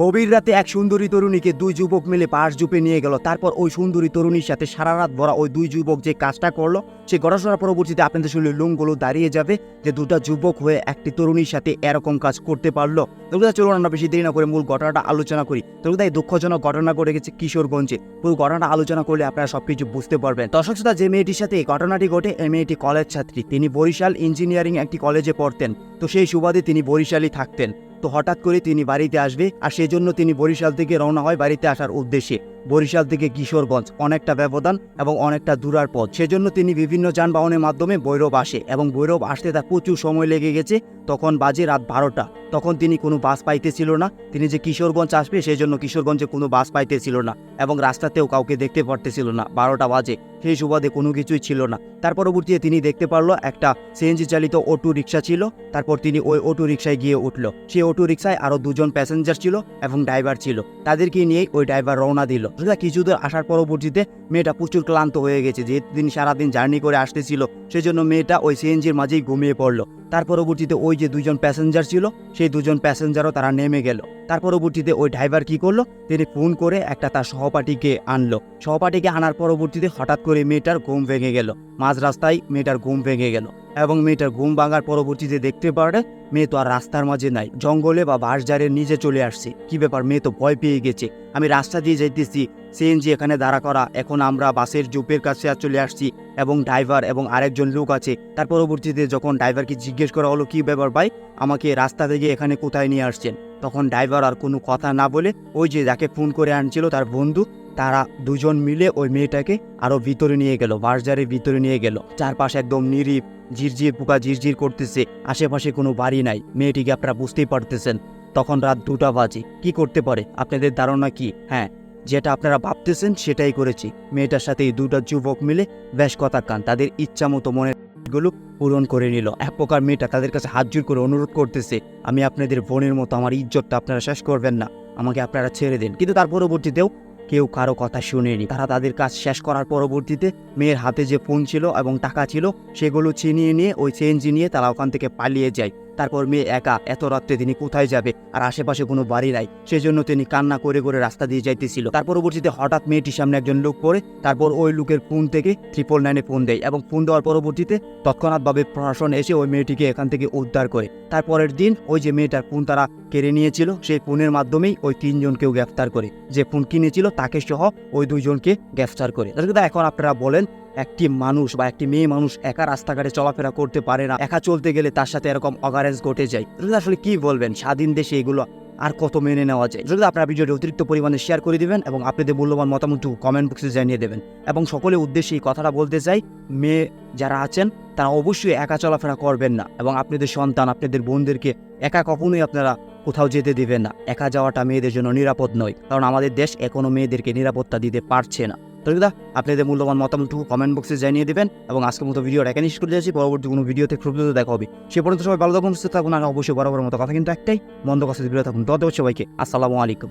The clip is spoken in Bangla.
গভীর রাতে এক সুন্দরী তরুণীকে দুই যুবক মিলে পাশ জুপে নিয়ে গেল। তারপর ওই সুন্দরী তরুণীর সাথে সারা রাত ভরা ওই দুই যুবক যে কাজটা করল সেই ঘটনার পরবর্তীতে আপনাদের শুনলে লুমগুলো দাঁড়িয়ে যাবে যে দুটা যুবক হয়ে একটি তরুণীর সাথে এরকম কাজ করতে পারল। তোমরা চলুন আমরা বেশি দেরি না করে মূল ঘটনাটা আলোচনা করি। তোমরা এই দুঃখজনক ঘটনা ঘটে গেছে কিশোরগঞ্জে। পুরো ঘটনাটা আলোচনা করলে আপনারা সবকিছু বুঝতে পারবেন। দর্শক শ্রোতা, যে মেয়েটির সাথে এই ঘটনাটি ঘটে, এই মেয়েটি কলেজ ছাত্রী। তিনি বরিশাল ইঞ্জিনিয়ারিং একটি কলেজে পড়তেন। তো সেই সুবাদে তিনি বরিশালই থাকতেন। তো হঠাৎ করে তিনি বাড়িতে আসবে আর সেজন্য তিনি বরিশাল থেকে রওনা হয় বাড়িতে আসার উদ্দেশ্যে। বরিশাল থেকে কিশোরগঞ্জ অনেকটা ব্যবধান এবং অনেকটা দূরার পথ। সেজন্য তিনি বিভিন্ন যানবাহনের মাধ্যমে ভৈরব আসে এবং ভৈরব আসতে তার প্রচুর সময় লেগে গেছে। তখন বাজে রাত বারোটা। তখন তিনি কোনো বাস পাইতেছিল না। তিনি যে কিশোরগঞ্জ আসবে, সেজন্য কিশোরগঞ্জে কোনো বাস পাইতেছিল না এবং রাস্তাতেও কাউকে দেখতে পারতেছিল না। বারোটা বাজে। সেই সুবাদে কোনো কিছুই ছিল না। তার পরবর্তীতে তিনি দেখতে পারল, একটা সিএনজি চালিত অটো রিক্সা ছিল। তারপর তিনি ওই অটো রিক্সায় গিয়ে উঠল। সেই অটো রিক্সায় আরও দুজন প্যাসেঞ্জার ছিল এবং ড্রাইভার ছিল। তাদেরকে নিয়েই ওই ড্রাইভার রওনা দিল। সোজা কিছু দূর আসার পরবর্তীতে মেয়েটা প্রচুর ক্লান্ত হয়ে গেছে। যেহেতু তিনি সারাদিন জার্নি করে আসতেছিল, সেজন্য মেয়েটা ওই সিএনজির মাঝেই ঘুমিয়ে পড়ল। তার পরবর্তীতে ওই যে দুজন প্যাসেঞ্জার ছিল, সেই দুজন প্যাসেঞ্জারও তারা নেমে গেল। তার পরবর্তীতে ওই ড্রাইভার কি করল? তিনি ফোন করে একটা তার সহপাঠীকে আনলো। সহপাঠীকে আনার পরবর্তীতে হঠাৎ করে মেয়েটার ঘুম ভেঙে গেল। মাঝ রাস্তায় মেয়েটার ঘুম ভেঙে গেল। এবং মেয়েটার ঘুম ভাঙার পরবর্তীতে দেখতে পারে, মেয়ে তো আর রাস্তার মাঝে নাই। জঙ্গলে বা বাঁশঝাড়ের নিচে চলে আসছে। কি ব্যাপার, মেয়ে তো ভয় পেয়ে গেছে। আমি রাস্তা দিয়ে যাইতেছি। সিএনজি এখানে দাঁড়া করা। এখন আমরা বাসের জুপের কাছে আর চলে আসছি এবং ড্রাইভার এবং আরেকজন লোক আছে। তার পরবর্তীতে যখন ড্রাইভারকে জিজ্ঞেস করা হলো, কি ব্যাপার ভাই? আমাকে রাস্তা থেকে এখানে কোথায় নিয়ে আসছেন? তখন ড্রাইভার আর কোনো কথা না বলে ওই যে যাকে ফোন করে আনছিল তার বন্ধু তারা দুজন মিলে ওই মেয়েটাকে আরও ভিতরে নিয়ে গেল বাসজারের ভিতরে নিয়ে গেল। চারপাশে একদম নিরিপ ঝিরঝির পোকা ঝিরঝির করতেছে, আশেপাশে কোনো বাড়ি নাই, মেয়েটিকে আপনারা বুঝতেই পারতেছেন। তখন রাত দুটা বাজে, কি করতে পারে? আপনাদের ধারণা কি? হ্যাঁ যেটা আপনারা ভাবতেছেন সেটাই করেছি। মেয়েটার সাথে এই দুটা যুবক মিলে বেশ কথা কান, তাদের ইচ্ছা মতো মনেরগুলো পূরণ করে নিল। এক প্রকার মেয়েটা তাদের কাছে হাত জোর করে অনুরোধ করতেছে, আমি আপনাদের বোনের মতো, আমার ইজ্জতটা আপনারা শেষ করবেন না, আমাকে আপনারা ছেড়ে দিন। কিন্তু তার পরবর্তীতেও কেউ কারও কথা শুনেনি। তারা তাদের কাজ শেষ করার পরবর্তীতে মেয়ের হাতে যে ফোন ছিল এবং টাকা ছিল, সেগুলো চিনিয়ে নিয়ে ওই চেঞ্জ নিয়ে তারা ওখান থেকে পালিয়ে যায়। তারপর মেয়ে একা, এত রাত্রে তিনি কোথায় যাবে? আর আশেপাশে কোনো বাড়ি নাই। সেজন্য তিনি কান্না করে করে রাস্তা দিয়ে যাইতেছিল। তার পরবর্তীতে হঠাৎ মেয়েটির সামনে একজন লোক পড়ে, তারপর ওই লোকের ফোন থেকে ট্রিপল নাইনে ফোন দেয় এবং ফোন দেওয়ার পরবর্তীতে তৎক্ষণাৎভাবে প্রশাসন এসে ওই মেয়েটিকে এখান থেকে উদ্ধার করে। তারপরের দিন ওই যে মেয়েটার ফোন তারা কেড়ে নিয়েছিল, সেই ফোনের মাধ্যমেই ওই তিনজনকেও গ্রেফতার করে। যে ফোন কিনেছিল, তাকে সহ ওই দুইজনকে গ্রেফতার করে। এখন আপনারা বলেন একটি মানুষ বা একটি মেয়ে মানুষ একা রাস্তাঘাটে চলাফেরা করতে পারে না একা চলতে গেলে তার সাথে এরকম অগারেন্স ঘটে যায়। দর্শক, আসলে কি বলবেন? স্বাধীন দেশে এগুলো আর কত মেনে নেওয়া যায়? যদি আপনারা ভিডিওটি অতিরিক্ত পরিমাণে শেয়ার করে দিবেন এবং আপনাদের মূল্যবান মতামত কমেন্ট বক্সে জানিয়ে দেবেন। এবং সকলের উদ্দেশ্যে এই কথাটা বলতে চাই মেয়ে যারা আছেন তারা অবশ্যই একা চলাফেরা করবেন না এবং আপনাদের সন্তান আপনাদের বোনদেরকে একা কখনোই আপনারা কোথাও যেতে দিবেন না। একা যাওয়াটা মেয়েদের জন্য নিরাপদ নয় কারণ আমাদের দেশ এখনও মেয়েদেরকে নিরাপত্তা দিতে পারছে না। তো আপনাদের মূল্যবান মতামতটুকু কমেন্ট বক্সে জানিয়ে দেবেন এবং আজকের মতো ভিডিও এখানে শেষ করে যাচ্ছি পরবর্তী কোনো ভিডিওতে খুব দ্রুত দেখা হবে। সে পর্যন্ত সবাই ভালো থাকুন, সুস্থ থাকুন, আর অবশ্যই বরাবর মতো কথা কিন্তু একটাই, মন্দ কথা বিরত থাকুন তত সবাইকে। আসসালামু আলাইকুম।